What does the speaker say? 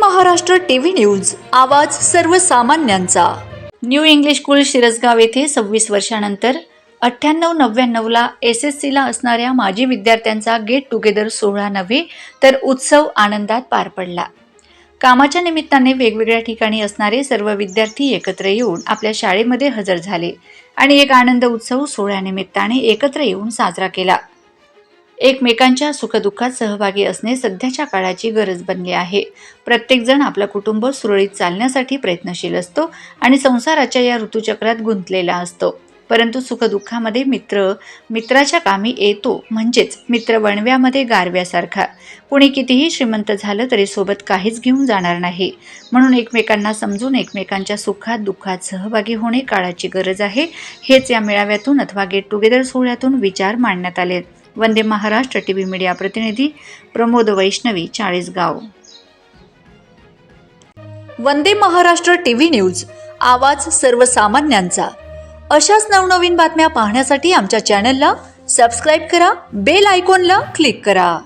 Maharashtra TV news आवाज सर्वसामान्यांचा. New English school Shirasgaon येथे सव्वीस वर्षानंतर अठ्ठ्याण्णव नव्याण्णवला एस एस सीला असणाऱ्या माजी विद्यार्थ्यांचा गेट टुगेदर सोहळा नव्हे तर उत्सव आनंदात पार पडला. कामाच्या निमित्ताने वेगवेगळ्या ठिकाणी असणारे सर्व विद्यार्थी एकत्र येऊन आपल्या शाळेमध्ये हजर झाले आणि एक आनंद उत्सव सोहळ्यानिमित्ताने एकत्र येऊन साजरा केला. एकमेकांच्या सुखदुःखात सहभागी असणे सध्याच्या काळाची गरज बनली आहे. प्रत्येकजण आपलं कुटुंब सुरळीत चालण्यासाठी प्रयत्नशील असतो आणि संसाराच्या या ऋतूचक्रात गुंतलेला असतो. परंतु सुखदुःखामध्ये मित्र मित्राच्या कामी येतो म्हणजेच मित्र वणव्यामध्ये गारव्यासारखा. कुणी कितीही श्रीमंत झालं तरी सोबत काहीच घेऊन जाणार नाही. म्हणून एकमेकांना समजून एकमेकांच्या सुखात दुःखात सहभागी होणे काळाची गरज आहे. हेच या मेळाव्यातून अथवा गेट टुगेदर सोहळ्यातून विचार मांडण्यात आले. Vande Maharashtra T V media प्रतिनिधी Pramod Vaishnavi Chalisgaon. Vande Maharashtra T V news आवाज सर्वसामान्यांचा. अशाच नवनवीन बातम्या पाहण्यासाठी आमच्या चॅनलला सबस्क्राईब करा बेल आयकॉनला क्लिक करा.